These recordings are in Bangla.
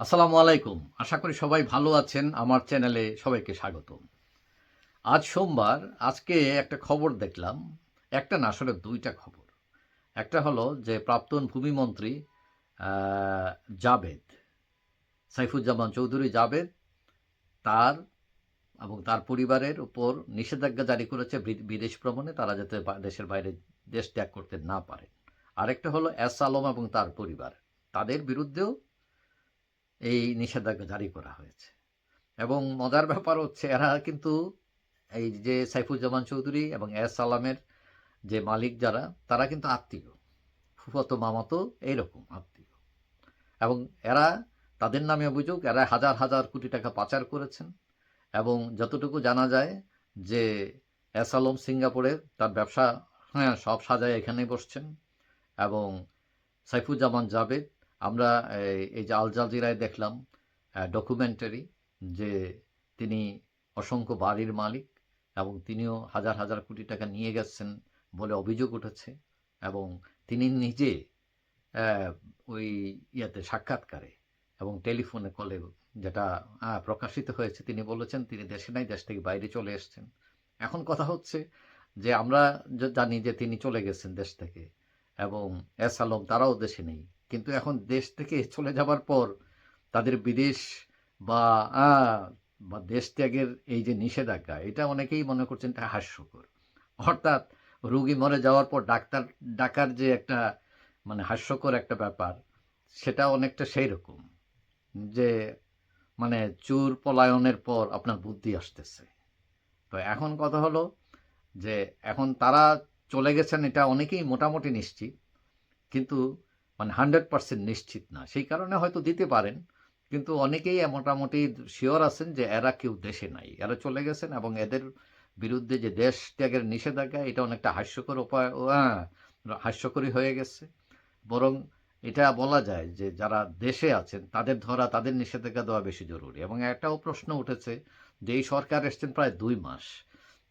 আসসালামু আলাইকুম। আশা করি সবাই ভালো আছেন। আমার চ্যানেলে সবাইকে স্বাগত আজ সোমবার, আজকে একটা খবর দেখলাম। একটা না, আসলে দুইটা খবর। একটা হলো যে প্রাক্তন ভূমিমন্ত্রী জাবেদ, সাইফুজ্জামান চৌধুরী জাবেদ, তার এবং তার পরিবারের উপর নিষেধাজ্ঞা জারি করেছে বিদেশ ভ্রমণে। তারা যাতে দেশের বাইরে দেশ ত্যাগ করতে না পারে আরেকটা হলো এস আলম এবং তার পরিবার। তাদের বিরুদ্ধেও এই নিষেধাজ্ঞা জারি করা হয়েছে। এবং মজার ব্যাপার হচ্ছে এরা কিন্তু এই যে সাইফুজ্জামান চৌধুরী এবং এস সালামের যে মালিক যারা, তারা কিন্তু আত্মীয়। ফুফতো, মামাতো এইরকম আত্মীয়। এবং এরা, তাদের নামে অভিযোগ, এরা হাজার হাজার কোটি টাকা পাচার করেছেন। এবং যতটুকু জানা যায় যে এস আলম সিঙ্গাপুরে তার ব্যবসা হ্যাঁ সব সাজায় এখানেই বসছেন। এবং সাইফুজ্জামান জাবেদ আমরা, এই- যে আল জাজিরায় দেখলাম ডকুমেন্টারি যে তিনি অসংখ্য বাড়ির মালিক এবং তিনিও হাজার হাজার কোটি টাকা নিয়ে গেছেন বলে অভিযোগ উঠেছে এবং তিনি নিজে ওই ইয়াতে সাক্ষাৎকারে এবং টেলিফোনে কলে যেটা প্রকাশিত হয়েছে, তিনি বলেছেন তিনি দেশে নাই, দেশ থেকে বাইরে চলে এসেছেন। এখন কথা হচ্ছে যে আমরা জানি যে তিনি চলে গেছেন দেশ থেকে এবং এস আলম তারাও দেশে নেই। কিন্তু এখন দেশ থেকে চলে যাবার পর তাদের বিদেশ বা বা দেশ ত্যাগের এই যে নিষেধাজ্ঞা, এটা অনেকেই মনে করছেন এটা হাস্যকর। অর্থাৎ রুগী মরে যাওয়ার পর ডাক্তার, ডাকার যে একটা মানে হাস্যকর একটা ব্যাপার, সেটা অনেকটা সেই রকম যে মানে চুর পলায়নের পর আপনার বুদ্ধি আসতেছে। তো এখন কথা হলো যে এখন তারা চলে গেছেন এটা অনেকেই মোটামুটি নিশ্চিত, কিন্তু মানে হান্ড্রেড পার্সেন্ট নিশ্চিত না। সেই কারণে হয়তো দিতে পারেন কিন্তু অনেকেই মোটামুটি শিওর আছেন যে এরা কেউ দেশে নাই। এরা চলে গেছেন এবং এদের বিরুদ্ধে যে দেশ ত্যাগের নিষেধাজ্ঞা এটা অনেকটা হাস্যকর উপায় হ্যাঁ, হাস্যকরী হয়ে গেছে। বরং এটা বলা যায় যে যারা দেশে আছেন তাদের ধরা তাদের নিষেধাজ্ঞা দেওয়া বেশি জরুরি। এবং একটাও প্রশ্ন উঠেছে যে এই সরকার এসছেন প্রায় দুই মাস।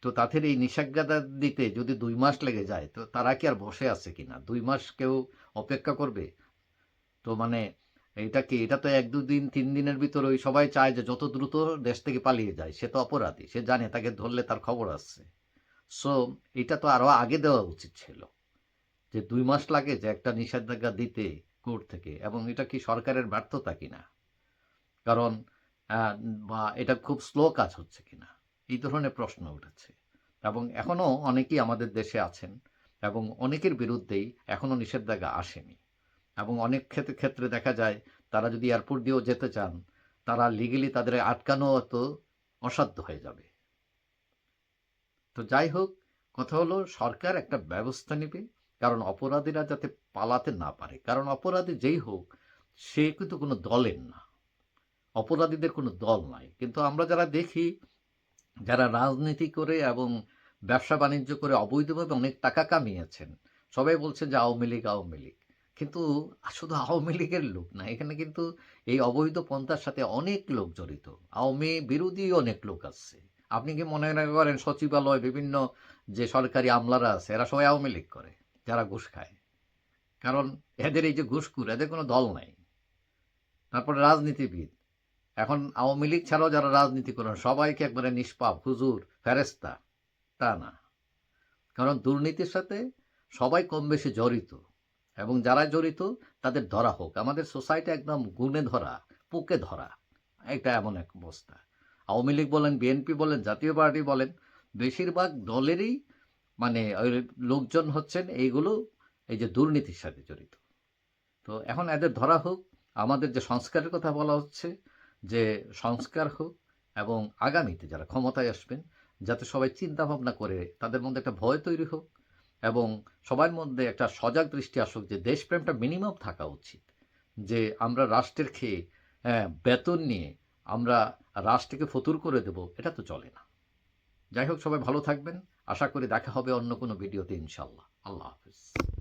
তো তাদের এই নিষেধাজ্ঞা দিতে যদি দুই মাস লেগে যায়, তো তারা কি আর বসে আছে কিনা? দুই মাস কেউ অপেক্ষা করবে? তো মানে এটা কি, এটা তো এক দুদিন তিন দিনের ভিতরে ওই সবাই চায় যে যত দ্রুত দেশ থেকে পালিয়ে যায়, সে তো অপরাধী, সে জানে, তাকে ধরলে তার খবর আসছে সো এটা তো আরও আগে দেওয়া উচিত ছিল যে দুই মাস লাগে যে একটা নিষেধাজ্ঞা দিতে কোর্ট থেকে, এবং এটা কি সরকারের ব্যর্থতা কিনা? কারণ বা এটা খুব স্লো কাজ হচ্ছে কিনা? এই ধরনের প্রশ্ন উঠেছে। এবং এখনও অনেকেই আমাদের দেশে আছেন এবং অনেকের বিরুদ্ধেই এখনও নিষেধাজ্ঞা আসেনি। এবং অনেক ক্ষেত্রে ক্ষেত্রে দেখা যায়, তারা যদি এয়ারপোর্ট দিয়েও যেতে চান, তারা লিগেলি তাদের আটকানো তো অসাধ্য হয়ে যাবে। তো যাই হোক, কথা হলো সরকার একটা ব্যবস্থা নেবে, কারণ অপরাধীরা যাতে পালাতে না পারে। কারণ অপরাধী যেই হোক, সে কিন্তু কোনো দলের না। অপরাধীদের কোনো দল নাই। কিন্তু আমরা যারা দেখি যারা রাজনীতি করে এবং ব্যবসা বাণিজ্য করে অবৈধভাবে অনেক টাকা কামিয়েছেন, সবাই বলছে যে আওয়ামী লীগ আওয়ামী লীগ। কিন্তু শুধু আওয়ামী লীগের লোক না, এখানে কিন্তু এই অবৈধ পন্থার সাথে অনেক লোক জড়িত। আওয়ামী বিরোধী অনেক লোক আছে। আপনি কি মনে করেন সচিবালয়, বিভিন্ন যে সরকারি আমলারা আছে, এরা সবাই আওয়ামী লীগ করে, যারা ঘুষ খায়? কারণ এদের এই যে ঘুষখুর এদের কোনো দল নাই। তারপরে রাজনীতিবিদ এখন আওয়ামী লীগ ছাড়াও যারা রাজনীতি করেন, সবাইকে একবারে নিষ্পাপ, হুজুর ফেরেস্তা তা না। কারণ দুর্নীতির সাথে সবাই কম বেশি জড়িত এবং যারা জড়িত তাদের ধরা হোক। আমাদের সোসাইটি একদম গুণে ধরা, পুকে ধরা, এটা এমন এক অবস্থা। আওয়ামী লীগ বলেন, বিএনপি বলেন, জাতীয় পার্টি বলেন, বেশিরভাগ দলেরই মানে ওই লোকজন হচ্ছেন এইগুলো এই যে দুর্নীতির সাথে জড়িত। তো এখন এদের ধরা হোক, আমাদের যে সংস্কারের কথা বলা হচ্ছে যে সংস্কার হোক এবং আগামীতে যারা ক্ষমতায় আসবেন যাতে সবাই চিন্তা ভাবনা করে তাদের মধ্যে একটা ভয় তৈরি হোক এবং সবার মধ্যে একটা সজাগ দৃষ্টি আসুক যে দেশপ্রেমটা মিনিমাম থাকা উচিত। যে আমরা রাষ্ট্রের খেয়ে হ্যাঁ, বেতন নিয়ে আমরা রাষ্ট্রকে ফতুর করে দেব এটা তো চলে না। যাই হোক সবাই ভালো থাকবেন। আশা করি দেখা হবে অন্য কোনো ভিডিওতে ইনশাল্লাহ আল্লাহ হাফিজ।